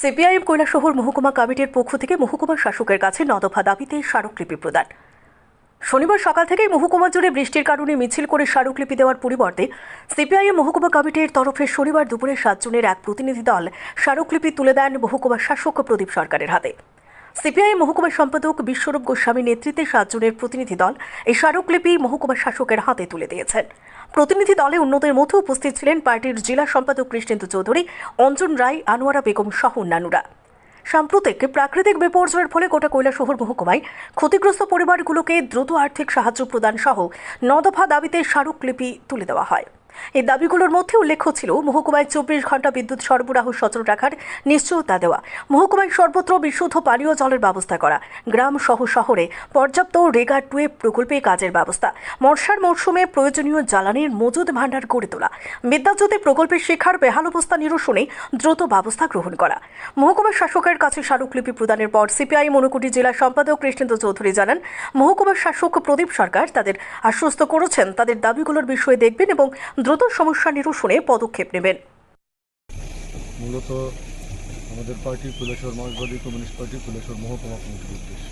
CPIM Kailashahar মহকুমা কমিটির পক্ষ থেকে মহকুমা শাসকের কাছে নদফা দাবিতে স্মারকলিপি প্রদান। শনিবার সকাল থেকেই মহকুমা জুড়ে বৃষ্টির কারণে মিছিল করে স্মারকলিপি দেওয়ার পরিবর্তে সিপিআইএম মহকুমা কমিটির তরফে শনিবার দুপুরে সাতজনের এক প্রতিনিধি দল স্মারকলিপি তুলে দেন মহকুমা শাসক প্রদীপ সরকারের হাতে। সিপিআইএম মহকুমা সম্পাদক বিশ্বরূপ গোস্বামীর নেতৃত্বে সাতজনের প্রতিনিধি দল এই স্মারকলিপি মহকুমা শাসকের হাতে তুলে দিয়েছেন। প্রতিনিধি দলে অন্যদের মধ্যে উপস্থিত ছিলেন পার্টির জেলা সম্পাদক কৃষ্ণেন্দু চৌধুরী, অঞ্জন রায়, আনোয়ারা বেগম সহ অন্যান্যরা। সাম্প্রতিক প্রাকৃতিক বিপর্যয়ের ফলে গোটা কৈলাসহর মহকুমায় ক্ষতিগ্রস্ত পরিবারগুলোকে দ্রুত আর্থিক সাহায্য প্রদান সহ ন দফা দাবিতে স্মারকলিপি তুলে দেওয়া হয়। এই দাবিগুলোর মধ্যে উল্লেখ্য ছিল, মহকুমায় চব্বিশ ঘণ্টা বিদ্যুৎ সরবরাহ সচল রাখার নিশ্চয়তা দেওয়া, মহকুমায় সর্বত্র বিশুদ্ধ পানীয় জলের ব্যবস্থা করা, গ্রাম সহ শহরে পর্যাপ্ত রেগা টুয়ে প্রকল্পে কাজের ব্যবস্থা, বর্ষার মরশুমে প্রয়োজনীয় জ্বালানির মজুদ ভাণ্ডার গড়ে তোলা, বিদ্যাজ্যোতি প্রকল্পের শিক্ষার বেহাল অবস্থা নিরসনে দ্রুত ব্যবস্থা গ্রহণ করা। মহকুমা শাসকের কাছে স্মারকলিপি প্রদানের পর সিপিআই মনুকুটি জেলা সম্পাদক কৃষ্ণেন্দ্র চৌধুরী জানান, মহকুমা শাসক প্রদীপ সরকার তাদের আশ্বস্ত করেছেন, তাদের দাবিগুলোর বিষয়ে দেখবেন এবং দ্রুত সমস্যা নিরসনে পদক্ষেপ নেবেন। মূলত আমাদের পার্টি কুলেশ্বর মার্ক্সবাদী কমিউনিস্ট পার্টি কুলেশ্বর মহকুমা কমিটির উদ্দেশ্য।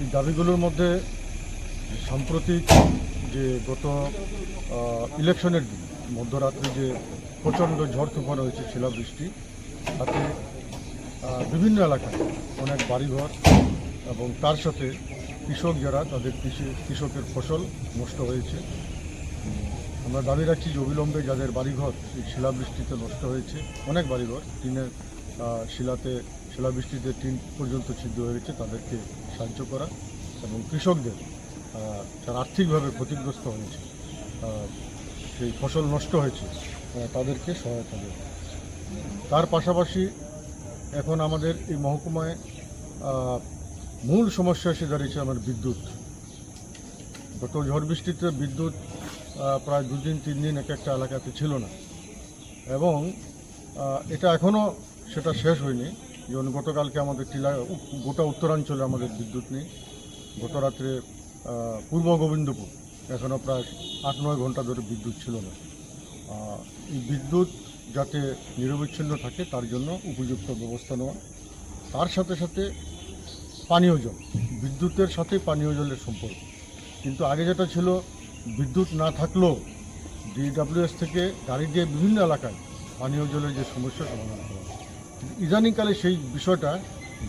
এই দাবিগুলোর মধ্যে সাম্প্রতিক যে গত ইলেকশনের দিন, মধ্যরাত্রে যে প্রচণ্ড ঝড় তুফান হয়েছে, শিলাবৃষ্টি, তাতে বিভিন্ন এলাকায় অনেক বাড়িঘর এবং তার সাথে কৃষক যারা, তাদের কৃষি, কৃষকের ফসল নষ্ট হয়েছে। আমরা দাবি রাখছি যে অবিলম্বে যাদের বাড়িঘর এই শিলাবৃষ্টিতে নষ্ট হয়েছে। অনেক বাড়িঘর। টিনের শিলাতে, শিলাবৃষ্টিতে টিন পর্যন্ত ছিদ্র হয়ে গেছে। তাদেরকে সাহায্য করা এবং কৃষকদের যারা আর্থিকভাবে ক্ষতিগ্রস্ত হয়েছে সেই ফসল নষ্ট হয়েছে তাদেরকে সহায়তা দেওয়া তার পাশাপাশি এখন আমাদের এই মহকুমায় মূল সমস্যা এসে দাঁড়িয়েছে আমার বিদ্যুৎ। গত ঝড় বৃষ্টিতে বিদ্যুৎ প্রায় দুদিন তিন দিন এক একটা এলাকাতে ছিল না। এবং এটা এখনও সেটা শেষ হয়নি। যেমন গতকালকে আমাদের টিলা, গোটা উত্তরাঞ্চলে আমাদের বিদ্যুৎ নেই। গত রাত্রে পূর্ব গোবিন্দপুর এখনও প্রায় আট, নয় ঘণ্টা ধরে বিদ্যুৎ ছিল না। এই বিদ্যুৎ যাতে নিরবিচ্ছিন্ন থাকে, তার জন্য উপযুক্ত ব্যবস্থা নেওয়া। তার সাথে সাথে পানীয় জল, বিদ্যুতের সাথে পানীয় জলের সম্পর্ক। কিন্তু আগে যেটা ছিল বিদ্যুৎ না থাকলেও ডিডাব্লিউএস থেকে গাড়ি দিয়ে বিভিন্ন এলাকায় পানীয় জলের যে সমস্যা সমাধান করা ইদানিংকালে সেই বিষয়টা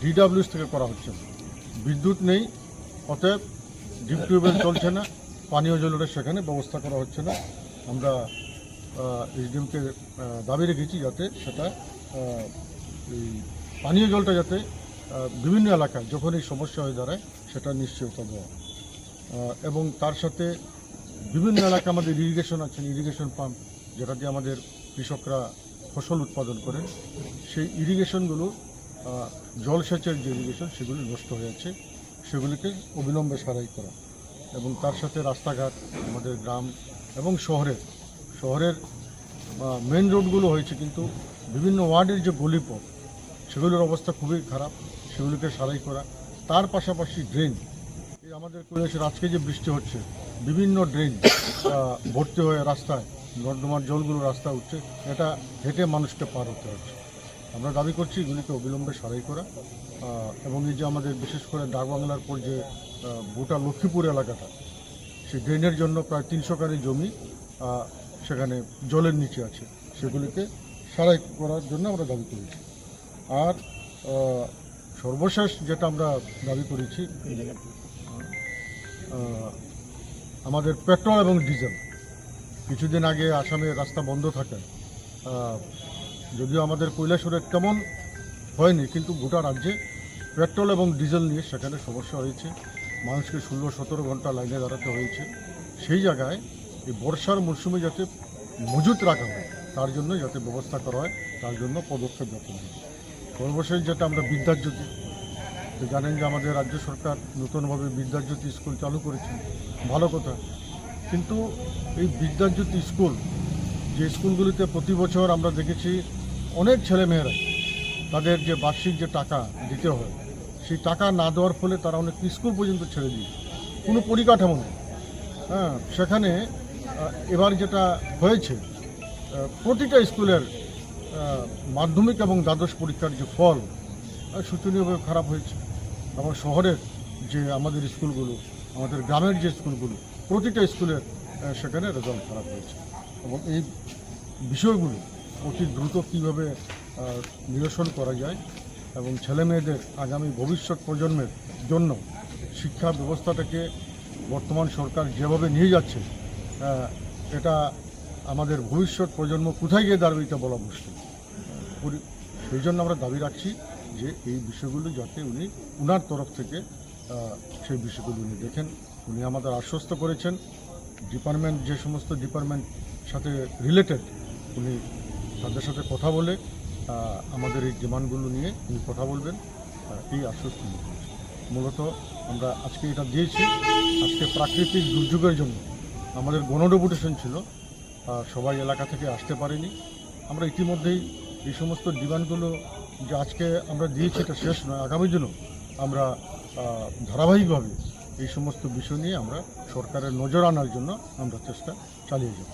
ডিডাব্লিউএস থেকে করা হচ্ছে বিদ্যুৎ নেই, অতএব ডিপ টিউবওয়েল চলছে না, পানীয় জলের সেখানে ব্যবস্থা করা হচ্ছে না। আমরা এসডিএমকে দাবি রেখেছি যাতে সেটা এই পানীয় জলটা যাতে বিভিন্ন এলাকায় যখন এই সমস্যা হয়ে দাঁড়ায় সেটা নিশ্চয়তা দেওয়া এবং তার সাথে বিভিন্ন এলাকা আমাদের ইরিগেশন আছে ইরিগেশন পাম্প যেটা দিয়ে আমাদের কৃষকরা ফসল উৎপাদন করেন। সেই ইরিগেশনগুলো জলসেচের যে ইরিগেশন সেগুলি নষ্ট হয়ে সেগুলিকে অবিলম্বে সারাই করা। এবং তার সাথে রাস্তাঘাট, আমাদের গ্রাম এবং শহরের শহরের মেন রোডগুলো হয়েছে কিন্তু বিভিন্ন ওয়ার্ডের যে গলিপথ, সেগুলোর অবস্থা খুবই খারাপ। সেগুলিকে সারাই করা। তার পাশাপাশি ড্রেন আমাদের কৈলাসের আজকে যে বৃষ্টি হচ্ছে। বিভিন্ন ড্রেন ভর্তি হয়ে রাস্তায়, নর্দমার জলগুলো রাস্তা উঠছে। এটা হেঁটে মানুষকে পার হতে হচ্ছে। আমরা দাবি করছি এগুলিকে অবিলম্বে সারাই করা। এবং এই যে আমাদের বিশেষ করে ডাকবাংলার পর যে গোটা লক্ষ্মীপুর এলাকাটা, সেই ড্রেনের জন্য প্রায় তিনশো কারি জমি সেখানে জলের নিচে আছে। সেগুলিকে সারাই করার জন্য আমরা দাবি করেছি। আর সর্বশেষ যেটা আমরা দাবি করেছি আমাদের পেট্রোল এবং ডিজেল। কিছুদিন আগে আসামে রাস্তা বন্ধ থাকে। যদিও আমাদের কৈলাসরের তেমন হয়নি, কিন্তু গোটা রাজ্যে পেট্রোল এবং ডিজেল নিয়ে সেখানে সমস্যা হয়েছে। মানুষকে ষোলো সতেরো ঘণ্টা লাইনে দাঁড়াতে হয়েছে। সেই জায়গায় এই বর্ষার মরশুমে যাতে মজুত রাখা হয়, তার জন্য যাতে ব্যবস্থা করা হয়, তার জন্য পদক্ষেপ যাতে নেয় সর্বশেষ যেটা আমরা বিদ্যাজ্যোতি তো জানেন যে আমাদের রাজ্য সরকার নতুনভাবে বিদ্যাজ্যোতি স্কুল চালু করেছে। ভালো কথা। কিন্তু এই বিদ্যাজ্যোতি স্কুল, যে স্কুলগুলিতে প্রতি বছর আমরা দেখেছি অনেক ছেলেমেয়েরা তাদের যে বার্ষিক যে টাকা দিতে হয়, সেই টাকা না দেওয়ার ফলে তারা অনেক স্কুল পর্যন্ত ছেড়ে দিয়ে কোনো পরিকাঠামো নেই। হ্যাঁ সেখানে এবার যেটা হয়েছে প্রতিটা স্কুলের মাধ্যমিক এবং দ্বাদশ পরীক্ষার যে ফল শোচনীয়ভাবে খারাপ হয়েছে। এবং শহরের যে আমাদের স্কুলগুলো আমাদের গ্রামের যে স্কুলগুলো প্রতিটা স্কুলের আহ, সেখানে রেজাল্ট খারাপ হয়েছে। এবং এই বিষয়গুলো অতি দ্রুত কীভাবে নিরসন করা যায় এবং ছেলে মেয়েদের আগামী ভবিষ্যৎ প্রজন্মের জন্য শিক্ষা ব্যবস্থাটাকে বর্তমান সরকার যেভাবে নিয়ে যাচ্ছে এটা আমাদের ভবিষ্যৎ প্রজন্ম কোথায় গিয়ে দাঁড়াবে এটা বলা মুশকিল। সেই জন্য আমরা দাবি রাখছি যে এই বিষয়গুলো যাতে উনি উনার তরফ থেকে সেই বিষয়গুলো উনি দেখেন। উনি আমাদের আশ্বস্ত করেছেন। ডিপার্টমেন্ট, যে সমস্ত ডিপার্টমেন্ট সাথে রিলেটেড উনি তাদের সাথে কথা বলে আমাদের এই ডিমান্ডগুলো নিয়ে উনি কথা বলবেন। এই আশ্বস্ত মূলত আমরা আজকে এটা দিয়েছি। আজকে প্রাকৃতিক দুর্যোগের জন্য আমাদের গণডেপুটেশন ছিল সবাই এলাকা থেকে আসতে পারেনি। আমরা ইতিমধ্যেই এই সমস্ত ডিমান্ডগুলো যে আজকে আমরা দিয়েছি এটা শেষ নয়, আগামী দিনও আমরা ধারাবাহিকভাবে এই সমস্ত বিষয় নিয়ে আমরা সরকারের নজর আনার জন্য আমরা চেষ্টা চালিয়ে যাব।